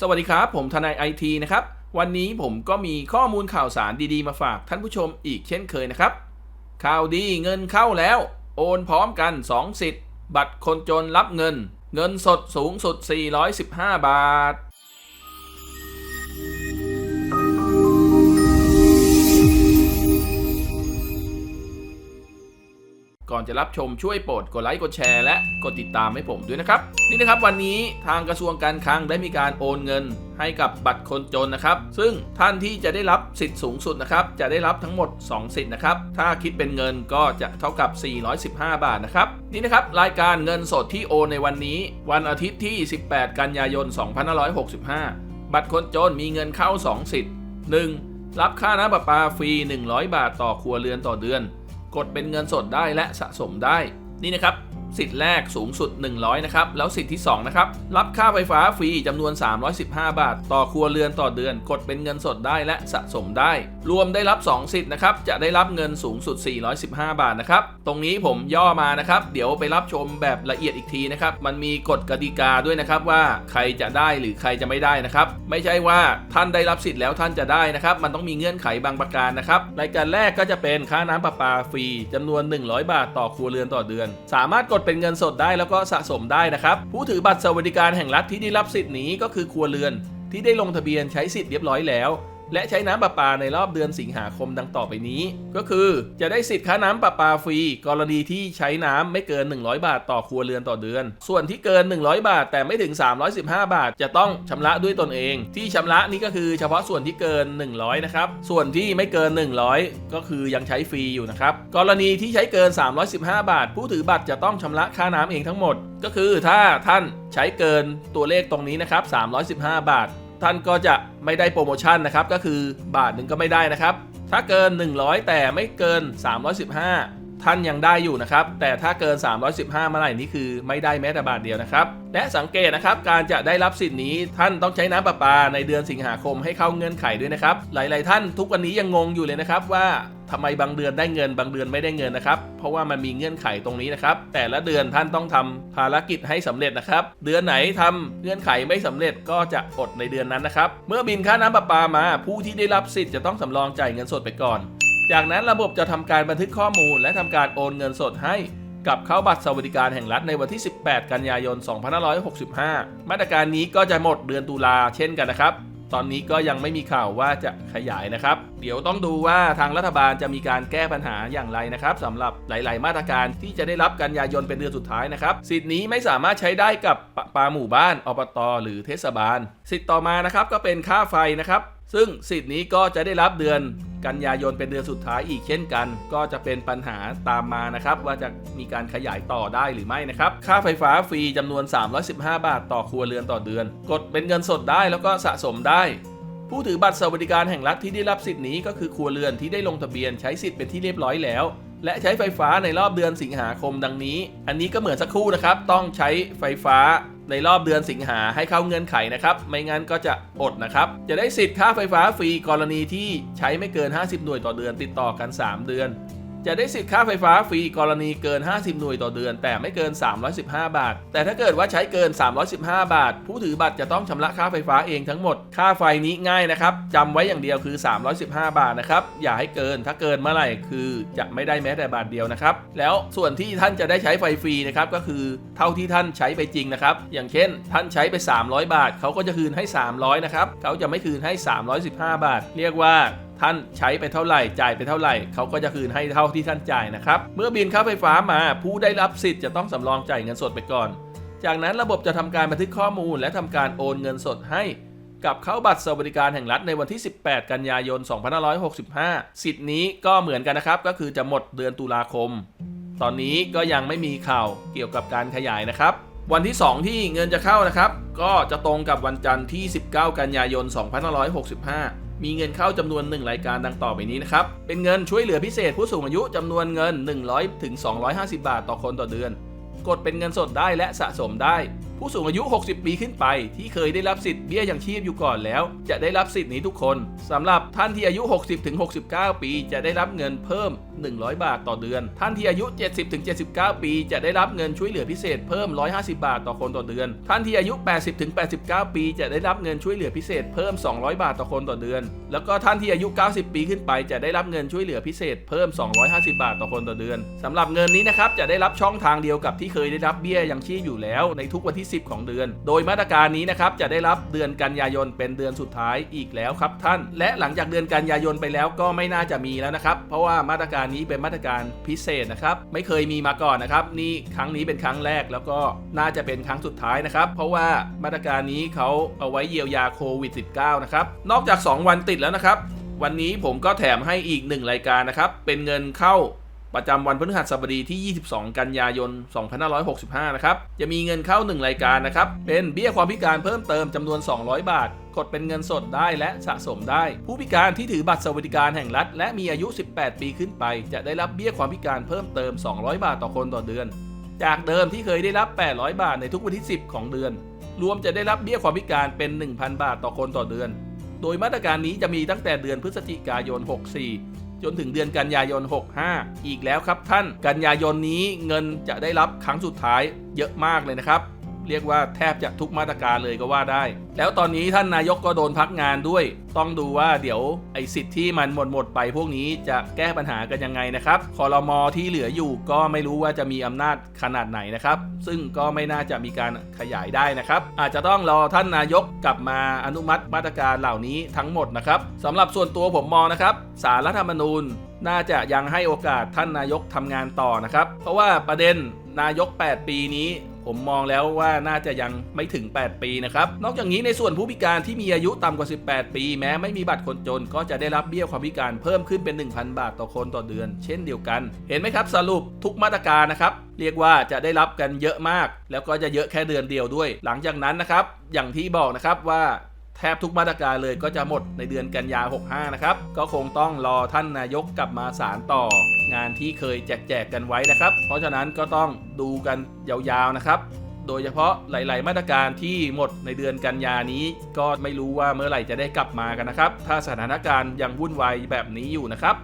สวัสดีครับ ผมทนายไอทีนะครับ วันนี้ผมก็มีข้อมูลข่าวสารดีๆ มาฝากท่านผู้ชมอีกเช่นเคยนะครับ ข่าวดีเงินเข้าแล้ว โอนพร้อมกัน 2 สิทธิ์ บัตรคนจนรับเงิน เงินสดสูงสุด 415 บาท ก่อนจะรับชมช่วยโปรดกดไลค์กดแชร์และกดติดตามให้ผมด้วยนะครับ นี่นะครับวันนี้ทางกระทรวงการคลังได้มีการโอนเงินให้กับบัตรคนจนนะครับ ซึ่งท่านที่จะได้รับสิทธิ์สูงสุดนะครับ จะได้รับทั้งหมด 2 สิทธิ์นะครับ ถ้าคิดเป็นเงินก็จะเท่ากับ 415 บาทนะครับ นี่นะครับรายการเงินสดที่โอนในวันนี้ วันอาทิตย์ที่ 18 กันยายน 2565 บัตรคนจนมีเงินเข้า 2 สิทธิ์ 1. รับค่าน้ำประปาฟรี 100 บาทต่อครัวเรือนต่อเดือน กดเป็นเงินสดได้และสะสมได้นี่นะครับ สิทธิ์แรกสูงสุด 100 นะครับ แล้วสิทธิ์ที่ 2 นะครับ รับค่าไฟฟ้าฟรีจำนวน 315 บาท ต่อครัวเรือนต่อเดือน กดเป็นเงินสดได้และสะสมได้ รวมได้รับ 2 สิทธิ์นะครับ จะได้รับเงินสูงสุด 415 บาทนะครับ ตรงนี้ผมย่อมานะครับ เดี๋ยวไปรับชมแบบละเอียดอีกทีนะครับ มันมีกฎกติกาด้วยนะครับว่าใครจะได้หรือใครจะไม่ได้นะครับ ไม่ใช่ว่าท่านได้รับสิทธิ์แล้วท่านจะได้นะครับ มันต้องมีเงื่อนไขบางประการนะครับ รายการแรกก็จะเป็นค่าน้ำประปาฟรีจำนวน 100 บาท ต่อครัวเรือนต่อเดือน สามารถกดเป็นเงินสดได้แล้วก็สะสมได้นะครับ ผู้ถือบัตรสวัสดิการแห่งรัฐที่ได้รับสิทธิ์นี้ก็คือครัวเรือน ที่ได้ลงทะเบียนใช้สิทธิ์เรียบร้อยแล้ว และใช้น้ำประปาในรอบเดือนสิงหาคมดังต่อไปนี้ ก็คือจะได้สิทธิ์ค่าน้ำประปาฟรี กรณีที่ใช้น้ำไม่เกิน 100 บาทต่อครัวเรือนต่อเดือน ส่วนที่เกิน 100 บาท แต่ไม่ถึง 315 บาท จะต้องชำระด้วยตนเอง ที่ชำระนี้ก็คือเฉพาะส่วนที่เกิน 100 นะครับ ส่วนที่ไม่เกิน 100 ก็คือยังใช้ฟรีอยู่นะครับ กรณีที่ใช้เกิน 315 บาท ผู้ถือบัตรจะต้องชำระค่าน้ำเองทั้งหมด ก็คือถ้าท่านใช้เกินตัวเลขตรงนี้นะครับ 315 บาท ท่านก็จะไม่ได้โปรโมชั่นนะครับ ก็คือบาทหนึ่งก็ไม่ได้นะครับ ถ้าเกิน 100 แต่ไม่เกิน 315 ท่านยังได้อยู่นะครับ แต่ถ้าเกิน 315 เมื่อไหร่นี่คือไม่ได้แม้แต่บาทเดียวนะครับ และสังเกตนะครับ การจะได้รับสิทธิ์นี้ท่านต้องใช้น้ำประปาในเดือนสิงหาคมให้เข้าเงื่อนไขด้วยนะครับ หลาย ๆ ท่านทุกวันนี้ยังงงอยู่เลยนะครับว่าทำไมบางเดือนได้เงินบางเดือนไม่ได้เงินนะครับ เพราะว่ามันมีเงื่อนไขตรงนี้นะครับ แต่ละเดือนท่านต้องทำภารกิจให้สำเร็จนะครับ เดือนไหนทำเงื่อนไขไม่สำเร็จก็จะอดในเดือนนั้นนะครับ เมื่อบินค่าน้ำประปามา ผู้ที่ได้รับสิทธิ์จะต้องสำรองจ่ายเงินสดไปก่อน จากนั้นระบบจะทำการบันทึกข้อมูล และทำการโอนเงินสดให้กับเข้าบัตรสวัสดิการแห่งรัฐในวันที่ 18 กันยายน 2565 มาตรการนี้ก็จะหมดเดือนตุลาเช่นกันนะครับ ตอนนี้ก็ยังไม่มีข่าวว่าจะขยายนะครับ เดี๋ยวต้องดูว่าทางรัฐบาลจะมีการแก้ปัญหาอย่างไรนะครับสำหรับหลาย ๆ มาตรการที่จะได้รับกันยายนเป็นเดือนสุดท้ายนะครับ สิทธิ์นี้ไม่สามารถใช้ได้กับปปาหมู่บ้านอบตหรือเทศบาล สิทธิ์ต่อมานะครับก็เป็นค่าไฟนะครับ ซึ่งสิทธิ์นี้ก็จะได้รับเดือน กันยายนเป็นเดือนสุดท้ายอีกเช่นกัน ก็จะเป็นปัญหาตามมานะครับ ว่าจะมีการขยายต่อได้หรือไม่นะครับ ค่าไฟฟ้าฟรีจำนวน 315 บาท ต่อครัวเรือนต่อเดือน กดเป็นเงินสดได้แล้วก็สะสมได้ผู้ถือบัตรสวัสดิการแห่งรัฐที่ได้รับสิทธิ์นี้ก็คือครัวเรือนที่ได้ลงทะเบียนใช้สิทธิ์เป็นที่เรียบร้อยแล้ว และใช้ไฟฟ้าในรอบเดือนสิงหาคมดังนี้ อันนี้ก็เหมือนสักครู่นะครับ ต้องใช้ไฟฟ้า ในรอบเดือนสิงหาให้เข้าเงื่อนไขนะครับ ไม่งั้นก็จะอดนะครับ จะได้สิทธิ์ค่าไฟฟ้าฟรีกรณีที่ใช้ไม่เกิน 50 หน่วยต่อเดือนติดต่อกัน 3 เดือน จะได้สิทธิ์ค่าไฟฟ้าฟรีกรณีเกิน 50 หน่วยต่อเดือน แต่ไม่เกิน 315 บาท แต่ถ้าเกิดว่าใช้เกิน 315 บาท ผู้ถือบัตรจะต้องชำระค่าไฟฟ้าเองทั้งหมด ค่าไฟนี้ง่ายนะครับจำไว้อย่างเดียวคือ 315 บาทนะครับ อย่าให้เกิน ถ้าเกินเมื่อไหร่คือจะไม่ได้แม้แต่บาทเดียวนะครับ แล้วส่วนที่ท่านจะได้ใช้ไฟฟรีนะครับก็คือเท่าที่ท่านใช้ไปจริงนะครับ อย่างเช่น ท่านใช้ไป 300 บาท เขาก็จะคืนให้ 300 นะครับ เขาจะไม่คืนให้ 315 บาท เรียกว่า ท่านใช้ไปเท่าไหร่จ่ายไปเท่าไหร่เขาก็จะคืนให้เท่าที่ท่านจ่ายนะครับเมื่อบินค่าไฟฟ้ามา ผู้ได้รับสิทธิ์จะต้องสำรองจ่ายเงินสดไปก่อน จากนั้นระบบจะทำการบันทึกข้อมูล และทำการโอนเงินสดให้กับเข้าบัตรสวัสดิการแห่งรัฐในวันที่ 18 กันยายน 2565 สิทธิ์นี้ก็เหมือนกันนะครับ ก็คือจะหมดเดือนตุลาคม ตอนนี้ก็ยังไม่มีข่าวเกี่ยวกับการขยายนะครับ วันที่ 2 ที่เงินจะเข้านะครับ ก็จะตรงกับวันจันทร์ที่ 19 กันยายน 2565 มีเงินเข้าจำนวน 1 รายการดังต่อไปนี้นะครับ เป็นเงินช่วยเหลือพิเศษผู้สูงอายุจำนวนเงิน 100ถึง250 บาทต่อคนต่อเดือน กดเป็นเงินสดได้และสะสมได้ผู้สูงอายุ 60 ปีขึ้นไป ที่เคยได้รับสิทธิ์เบี้ยยังชีพอยู่ก่อนแล้ว จะได้รับสิทธิ์นี้ทุกคนสำหรับท่านที่อายุ 60-69 ปี จะได้รับเงินเพิ่ม 100 บาทต่อเดือน ท่านที่อายุ 70-79 ปี จะได้รับเงินช่วยเหลือพิเศษเพิ่ม 150 บาทต่อคนต่อเดือน ท่านที่อายุ 80-89 ปี จะได้รับเงินช่วยเหลือพิเศษเพิ่ม 200 บาทต่อคนต่อเดือน แล้วก็ท่านที่อายุ 90 ปีขึ้นไป จะได้รับเงินช่วยเหลือพิเศษเพิ่ม 250 บาทต่อคนต่อเดือนสำหรับเงินนี้นะครับจะได้รับช่องทางเดียวกับที่เคยได้รับเบี้ยยังชีพอยู่แล้วในทุกวันที่10 ของเดือน โดยมาตรการนี้นะครับจะได้รับเดือนกันยายนเป็นเดือนสุดท้ายอีกแล้วครับท่าน และหลังจากเดือนกันยายนไปแล้วก็ไม่น่าจะมีแล้วนะครับ เพราะว่ามาตรการนี้เป็นมาตรการพิเศษนะครับ ไม่เคยมีมาก่อนนะครับนี่ครั้งนี้เป็นครั้งแรกแล้วก็น่าจะเป็นครั้งสุดท้ายนะครับ เพราะว่ามาตรการนี้เขาเอาไว้เยียวยาโควิด -19 นะครับ นอกจาก 2 วันติดแล้วนะครับ วันนี้ผมก็แถมให้อีก 1 รายการนะครับ เป็นเงินเข้า ประจำวันพฤหัสบดีที่ 22 กันยายน 2565 นะครับ จะมีเงินเข้า 1 รายการนะครับ เป็นเบี้ยความพิการเพิ่มเติมจำนวน 200 บาท กดเป็นเงินสดได้และสะสมได้ ผู้พิการที่ถือบัตรสวัสดิการแห่งรัฐ และมีอายุ 18 ปีขึ้นไป จะได้รับเบี้ยความพิการเพิ่มเติม 200 บาทต่อคนต่อเดือน จากเดิมที่เคยได้รับ 800 บาทในทุกวันที่ 10 ของเดือน รวมจะได้รับเบี้ยความพิการเป็น 1,000 บาทต่อคนต่อเดือน โดยมาตรการนี้จะมีตั้งแต่เดือนพฤศจิกายน 64 จนถึงเดือนกันยายน 65 อีกแล้วครับท่าน กันยายนนี้เงินจะได้รับครั้งสุดท้ายเยอะมากเลยนะครับ เรียกว่าแทบจะทุกมาตรการเลยก็ว่าได้ แล้วตอนนี้ท่านนายกก็โดนพักงานด้วย ต้องดูว่าเดี๋ยวไอ้สิทธิ์ที่มันหมดหมดไปพวกนี้จะแก้ปัญหากันยังไงนะครับคอรมอที่เหลืออยู่ก็ไม่รู้ว่าจะมีอำนาจขนาดไหนนะครับ ซึ่งก็ไม่น่าจะมีการขยายได้นะครับ อาจจะต้องรอท่านนายกกลับมาอนุมัติมาตรการเหล่านี้ทั้งหมดนะครับสำหรับส่วนตัวผมมองนะครับสารรัฐธรรมนูญน่าจะยังให้โอกาสท่านนายกทำงานต่อนะครับ เพราะว่าประเด็นนายก 8 ปีนี้ ผมมองแล้วว่าน่าจะยังไม่ถึง 8 ปีนะครับ นอกจากนี้ในส่วนผู้พิการที่มีอายุต่ำกว่า 18 ปี แม้ไม่มีบัตรคนจน ก็จะได้รับเบี้ยความพิการเพิ่มขึ้นเป็น 1,000 บาทต่อคนต่อเดือน เช่นเดียวกัน เห็นไหมครับสรุปทุกมาตรการนะครับเรียกว่าจะได้รับกันเยอะมาก แล้วก็จะเยอะแค่เดือนเดียวด้วย หลังจากนั้นนะครับอย่างที่บอกนะครับว่า แทบทุกมาตรการเลยก็จะหมดในเดือนกันยา 65 นะครับ ก็คงต้องรอท่านนายกกลับมาสารต่องานที่เคยแจกแจกกันไว้นะครับ เพราะฉะนั้นก็ต้องดูกันยาวๆนะครับ โดยเฉพาะหลาย ๆ มาตรการที่หมดในเดือนกันยานี้ ก็ไม่รู้ว่าเมื่อไหร่จะได้กลับมากันนะครับ ถ้าสถานการณ์ยังวุ่นวายแบบนี้อยู่นะครับ